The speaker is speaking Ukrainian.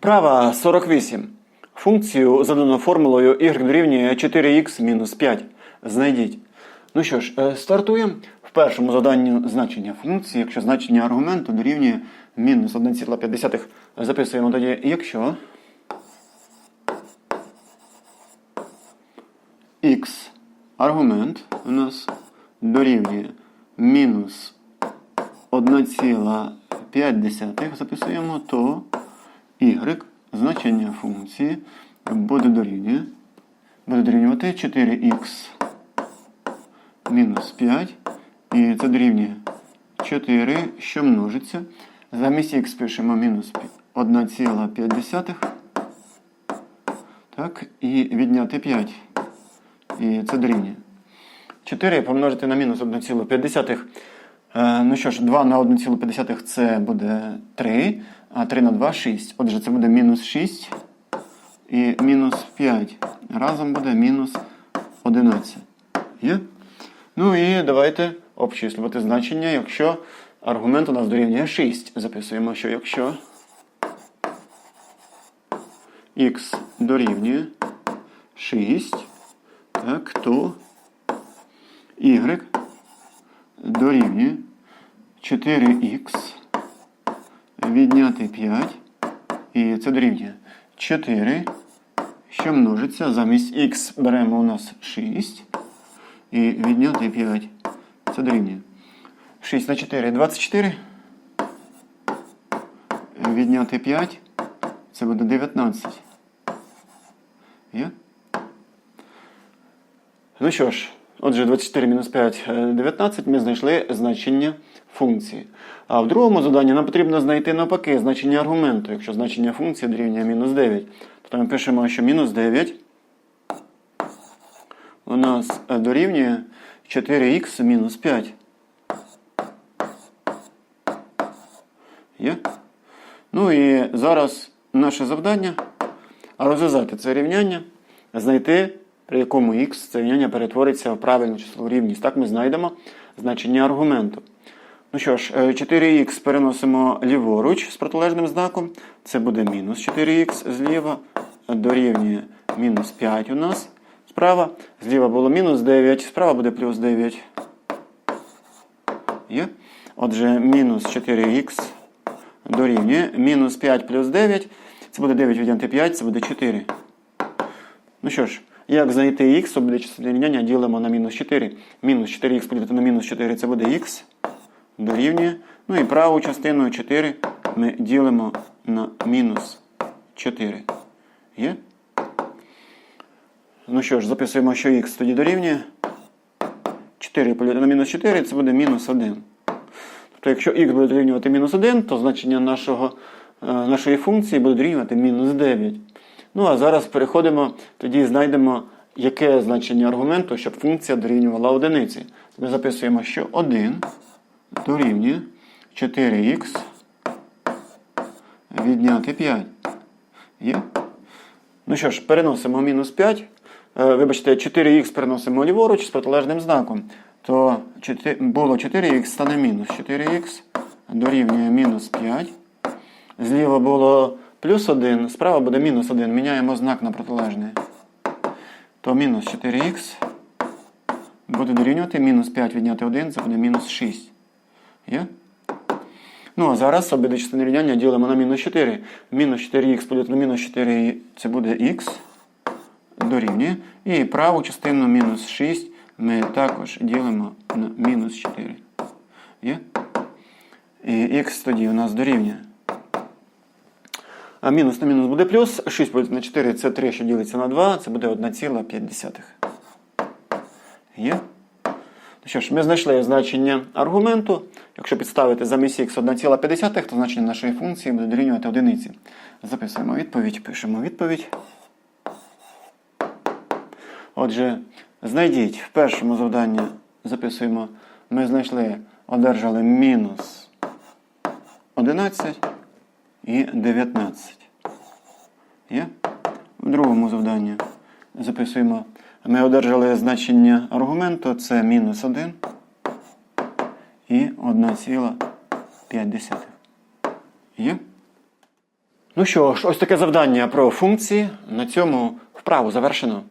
Вправа 48. Функцію задано формулою y дорівнює 4х мінус 5. Знайдіть. Ну що ж, е, стартуємо. В першому заданні значення функції, якщо значення аргументу дорівнює мінус 1,5. Записуємо тоді, якщо х аргумент у нас дорівнює мінус 1,5 записуємо, то y значення функції буде дорівнює буде дорівнювати 4х мінус 5. І це дорівнює 4, що множиться. Замість х пишемо мінус 1,5. Так, і відняти 5. І це дорівнює. 4 помножити на мінус 1,5. Е, ну що ж, 2 на 1,5 це буде 3, а 3 на 2 6. Отже, це буде мінус 6 і мінус 5. Разом буде мінус 11. Є? Ну і давайте обчислювати значення, якщо аргумент у нас дорівнює 6. Записуємо, що якщо х дорівнює 6, так, то y дорівнює 4х відняти 5. І це дорівнює 4, що множиться. Замість х беремо у нас 6. І відняти 5. Це дорівнює. 6 на 4 24. Відняти 5. Це буде 19. Є? Ну що ж, отже, 24 мінус 5 е, 19 ми знайшли значення функції. А в другому заданні нам потрібно знайти навпаки значення аргументу. Якщо значення функції дорівнює мінус 9, то ми пишемо, що мінус 9 у нас е, дорівнює 4х мінус 5. Є? Ну і зараз наше завдання розв'язати це рівняння, знайти, при якому х це рівняння перетвориться в правильну числову рівність. Так ми знайдемо значення аргументу. Ну що ж, е, 4х переносимо ліворуч з протилежним знаком. Це буде мінус 4х зліва, дорівнює мінус 5 у нас. Справа. Зліва було мінус 9, справа буде плюс 9. Є? Отже, мінус 4х дорівнює мінус 5 плюс 9. Це буде 9 відняти 5, це буде 4. Ну що ж, як знайти то буде рівняння, ділимо на мінус 4. Мінус 4х поділити на мінус 4, це буде х. Дорівнює. Ну і праву частину 4 ми ділимо на мінус 4. Є? Ну що ж, записуємо, що х тоді дорівнює. 4 поділити на мінус 4, це буде мінус 1. Тобто, якщо х буде дорівнювати мінус 1, то значення нашого, е, нашої функції буде дорівнювати мінус 9. Ну, а зараз переходимо, тоді знайдемо, яке значення аргументу, щоб функція дорівнювала одиниці. Ми записуємо, що 1 дорівнює 4х відняти 5. Є? Ну що ж, переносимо мінус 5. Е, Вибачте, 4х переносимо ліворуч з протилежним знаком. То 4, було 4х стане мінус 4х дорівнює мінус 5. Зліва було плюс 1, справа буде мінус 1. Міняємо знак на протилежний. То мінус 4х буде дорівнювати мінус 5 відняти 1, це буде мінус 6. Є? Ну, а зараз обидві частини рівняння ділимо на мінус 4. Мінус 4х поділити на мінус 4 це буде х дорівнює. І праву частину мінус 6 ми також ділимо на мінус 4. Є? І х тоді у нас дорівнює. А мінус на мінус буде плюс. 6 поділити на 4 це 3, що ділиться на 2, це буде 1,5. Є? Ну що ж, ми знайшли значення аргументу. Якщо підставити замість х 1,5, то значення нашої функції буде дорівнювати одиниці. Записуємо відповідь, пишемо відповідь. Отже, знайдіть в першому завданні, записуємо, ми знайшли, одержали мінус 11 і 19. Є? В другому завданні записуємо, ми одержали значення аргументу, це мінус 1 і 1,5. Є? Ну що ж, ось таке завдання про функції. На цьому вправу завершено.